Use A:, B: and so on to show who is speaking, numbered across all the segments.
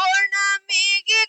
A: ಹುಣಮಿಗೆ ಕರ್ಕೊಂಡು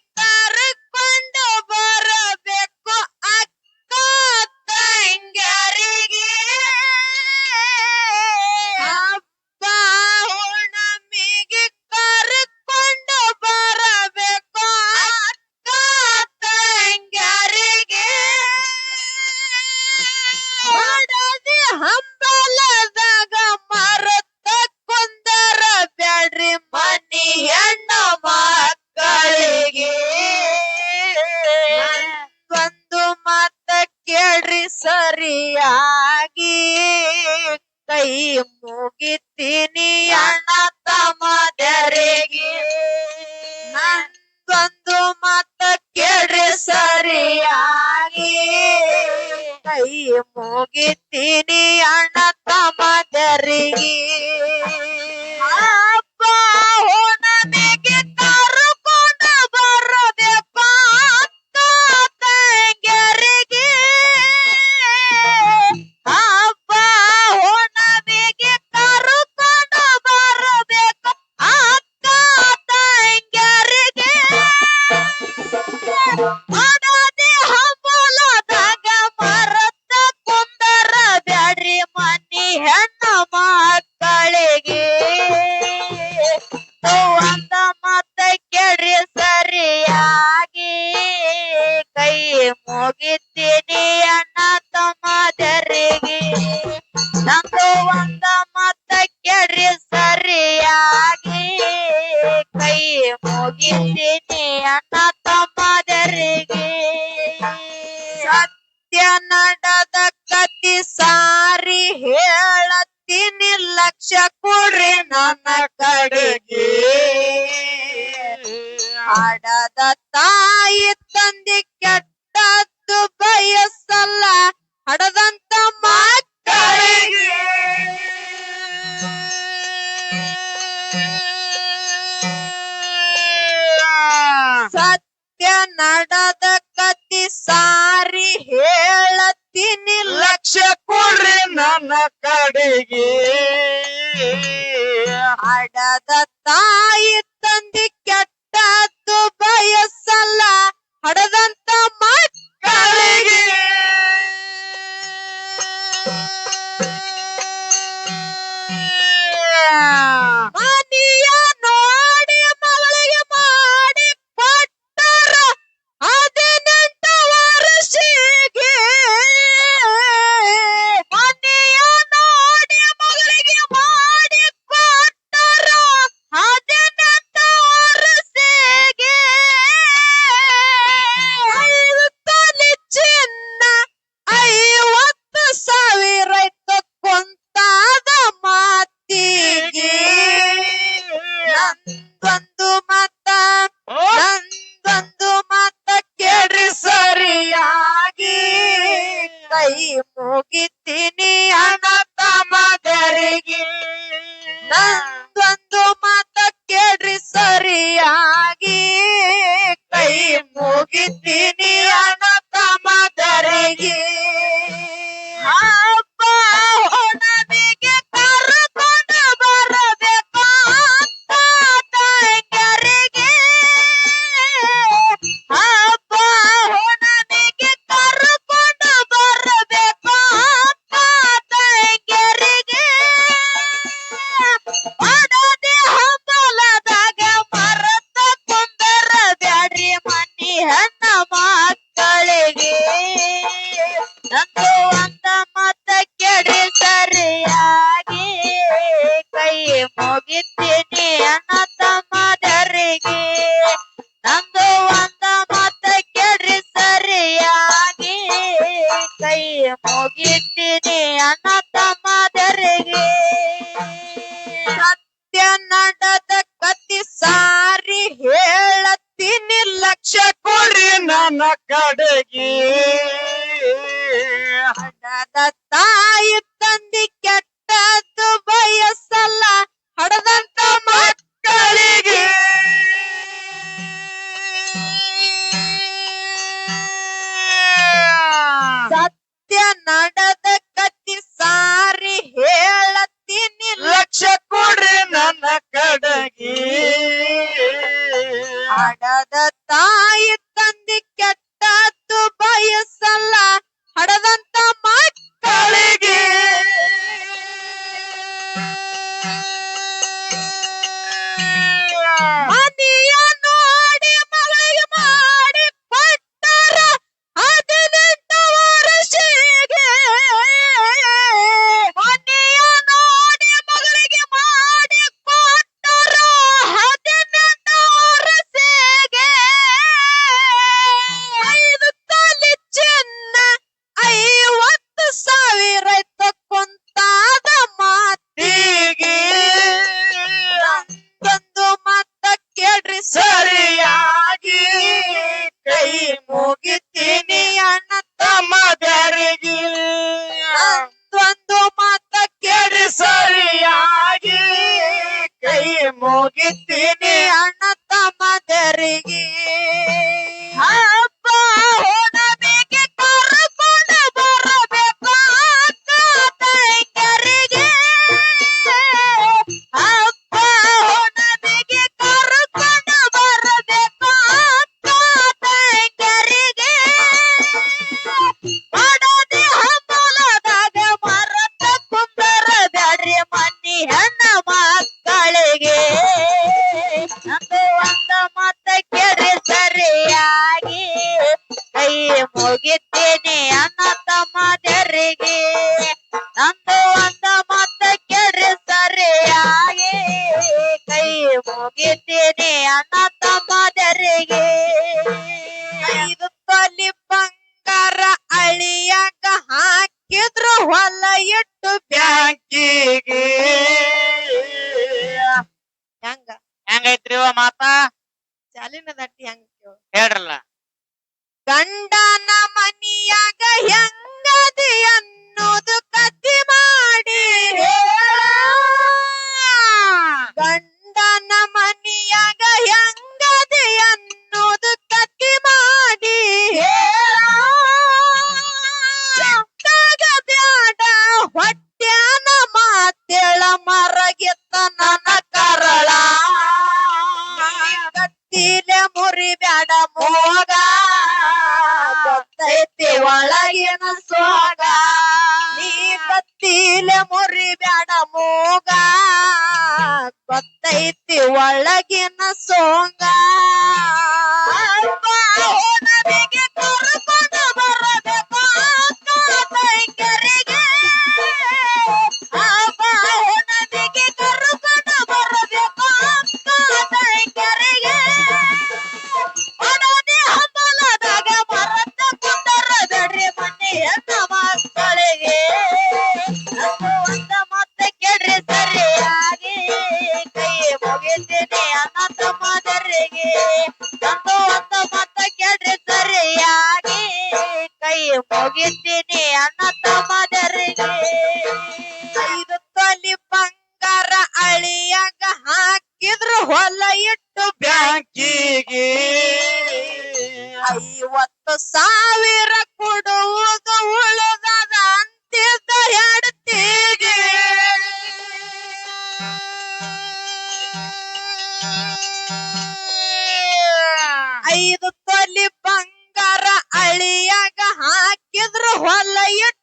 A: not Karnataka.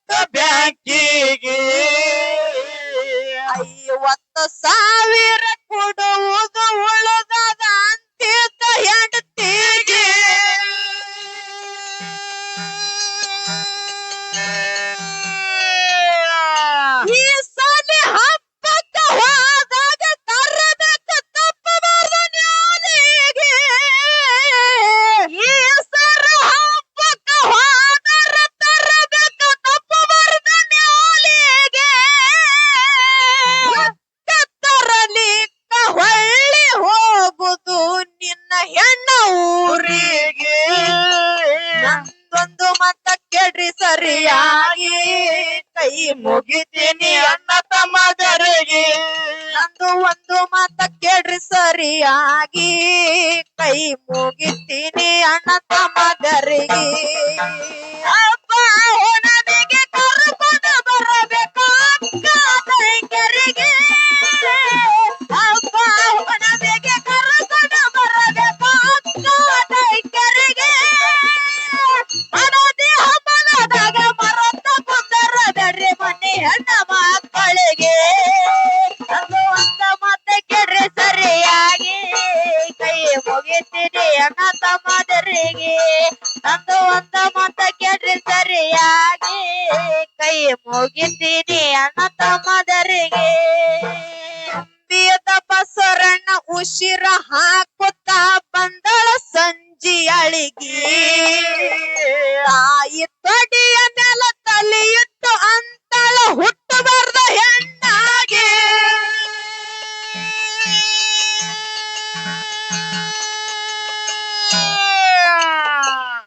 A: ಬ್ಯಾಂಕಿಗೆ ಐವತ್ತು ಸಾವಿರ ಕೊಡು. ಆಗಿ ಕೈ ಮುಗಿತೀನಿ
B: ಅನ್ನ ತಮ್ಮದರಿಗೆ. ನಂದು ಒಂದು ಮಾತ ಕೇಳ್ರಿ ಸರಿಯಾಗಿ. ಕೈ ಮುಗಿತೀನಿ ಅಣ್ಣ ತಮ್ಮದರಿಗೆ. ಅಪ್ಪ ಬರಬೇಕು ಅಕ್ಕ ಸರಿ ಹೆಣ್ಣ ಮಕ್ಕಳಿಗೆ ಅದು ಮತ್ತೆ ಕೆಡ್ರಿ ಸರಿಯಾಗಿ. ಕೈ ಮುಗಿತೀನಿ ಅಣ್ಣ ತಮ್ಮದರಿಗೆ. ಅಂದು ಅಂತ ಮತ್ತೆ ಕೆಡ್ರಿ ಸರಿಯಾಗಿ. ಕೈ ಮುಗಿತೀನಿ ಅಣ್ಣ ತಮ್ಮದರಿಗೆ.
A: ಬಸರಣ್ಣ ಉಸಿರ ಹಾಕುತ್ತ ಬಂದಳ ಸಂಜಿಯಳಿಗೆ ಆಯಿ ತೊಡಿಯ ನೆಲ ತಲೆಯಿತ್ತು ಅಂತ ತಲೆಯಿಟ್ಟು ಹುಟ್ಟು ಹುಟ್ಟಬಾರ್ದ ಹೆಣ್ಣಾಗಿ.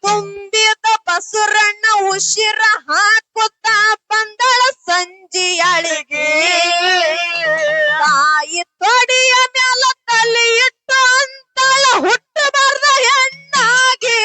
A: ತುಂಬಿದ ಬಸುರಣ್ಣ ಉಸಿರ ಹಾಕುತ್ತ ಬಂದಳ ಸಂಜಿಯಳಿಗೆ. ತಾಯಿ ತೊಡಿಯ ಮ್ಯಾಲ ತಲೆ ಇಟ್ಟು ಅಂತಳ ಹುಟ್ಟಬಾರ್ದ ಹೆಣ್ಣಾಗಿ.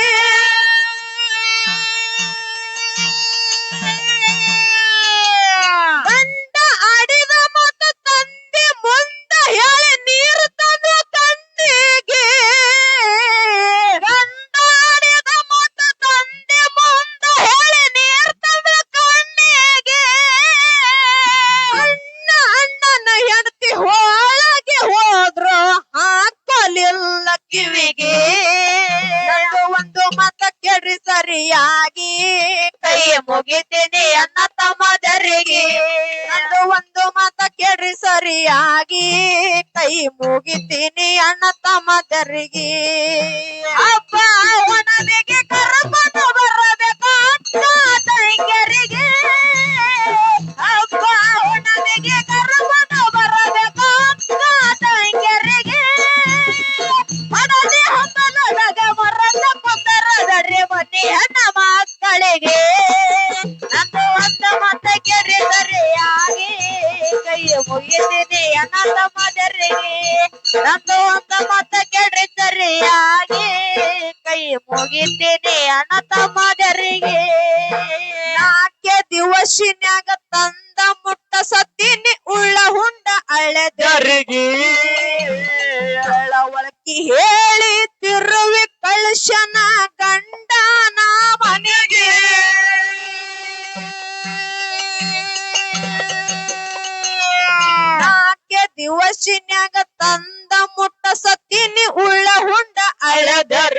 A: ನಾಕೆ ದಿವಸಿನ್ಯಾಗ ತಂದ ಮುಟ್ಟ ಸತ್ತಿನಿ ಉಳ್ಳ ಹುಂಡ ಅಳದರಿಗೆ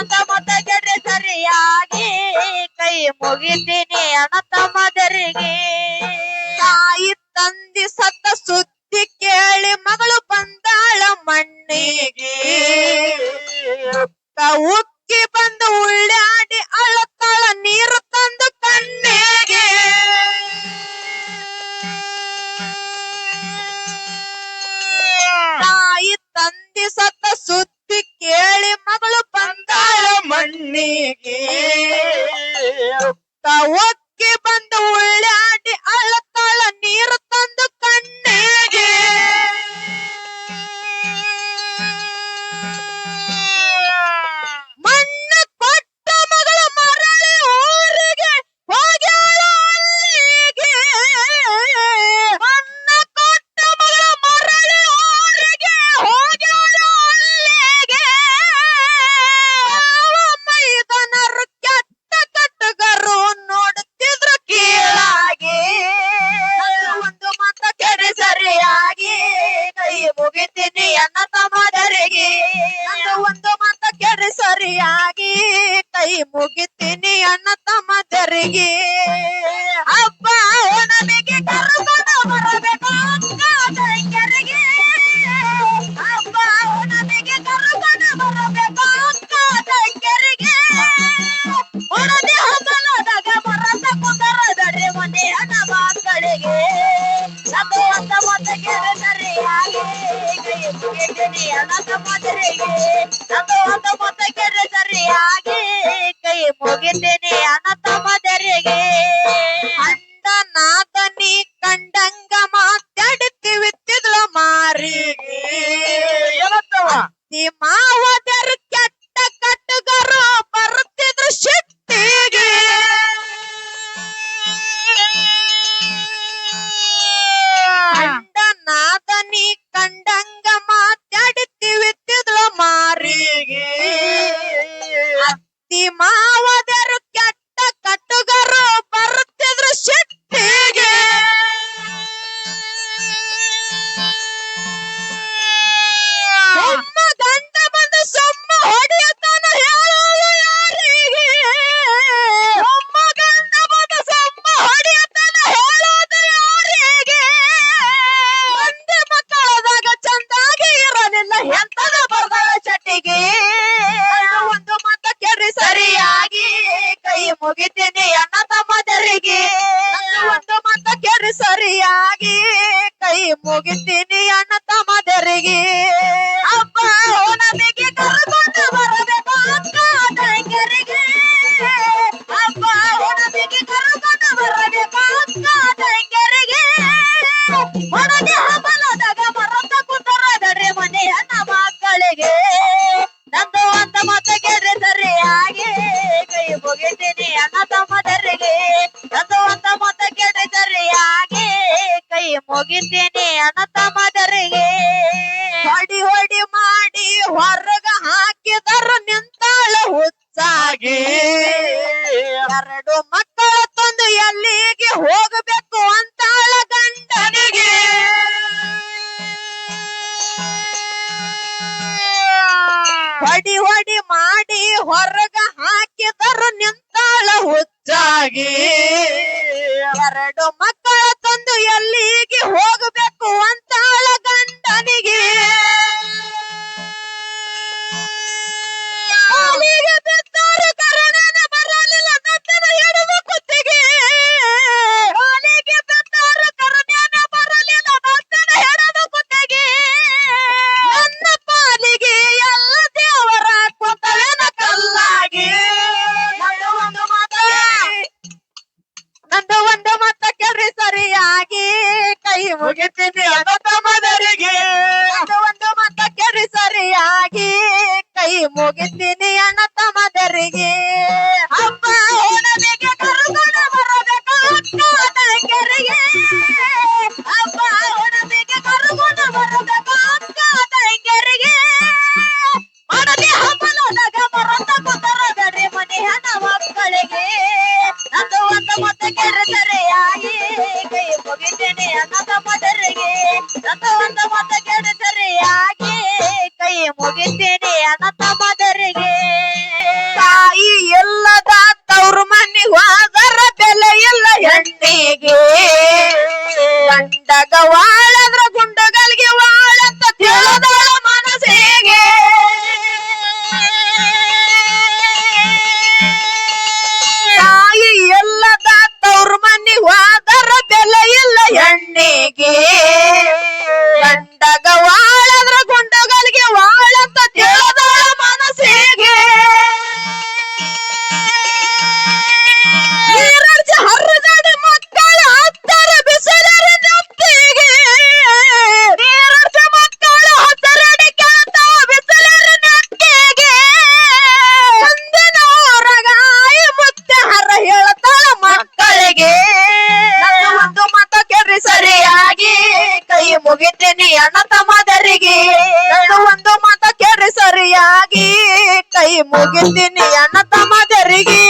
A: ನಂದು ತಮ್ಮ ಸರಿಯಾಗಿ, ಕೈ ಮುಗಿತೀನಿ ಅನಂತ ಮದರಿಗೆ. ತಾಯಿ ತಂದಿ ಸತ್ತ ಸುದ್ದಿ ಕೇಳಿ ಮಗಳು ಬಂದಾಳ ಮಣ್ಣಿಗೆ. ಉಕ್ಕಿ ಬಂದು ಉಳ್ಳಾಡಿ ಅಳತಾಳ ನೀರು ತಂದು ಕಣ್ಣಿಗೆ. ತಾಯಿ ತಂದಿ ಸತ್ತ ಸುದ್ದಿ ಕೇಳಿ ಮಗಳು ಬಂದಾಳ ಮಣ್ಣಿಗೆ. ಒಕ್ಕಿ ಬಂದು ಉಳ್ಳಾಡಿ ಅಳತಾಳ ನೀರು ತಂದು ಕಣ್ಣಿಗೆ. anima! ಹೊಡಿ ಹೊಡಿ ಮಾಡಿ ಹೊರಗ ಹಾಕಿದರು ನಿಂತಾಳ ಹುಚ್ಚಾಗಿ. ಎರಡು ಮಕ್ಕಳ ತಂದು ಎಲ್ಲಿಗೆ ಹೋಗಬೇಕು ಅಂತಾಳ ಗಂಡನಿಗೆ. ಮುಗಿತೀನಿ ಅಣ್ಣ ತಮ್ಮದರಿಗೆ. ಅವರಿಗೆ ಒಂದು ಮಾತ ಕೇಳ್ರಿ ಸರಿಯಾಗಿ. ಕೈ ಮುಗಿತೀನಿ ಅಣ್ಣ ತಮ್ಮದರಿಗೆ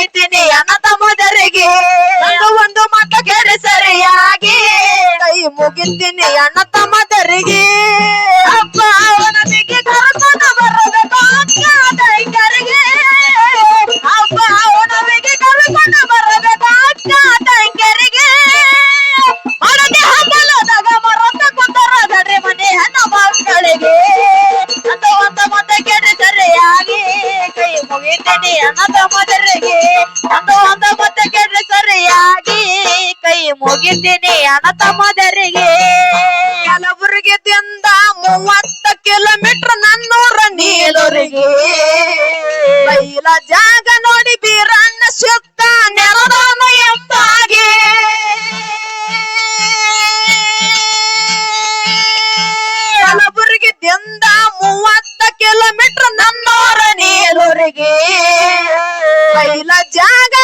A: ಮುಗಿತೀನಿ ಅನತ ಮೊದರಿಗೆ. ಒಂದು ಮಾತು ಕೇಳಿ ಸರಿಯಾಗಿ. ಕೈ ಮುಗಿತೀನಿ ಅನ್ನ ಬೈಲ ಜಾಗ ನೋಡಿ ಬೀರಣ್ಣ ಸುತ್ತ ನೆರದಾನು ಎಂಬಾಗೆ ಕಲಬುರಗಿ ಮೂವತ್ತ ಕಿಲೋಮೀಟರ್ ನನ್ನೋರ ನೀರೂರಿಗೆ. ಬೈಲ ಜಾಗ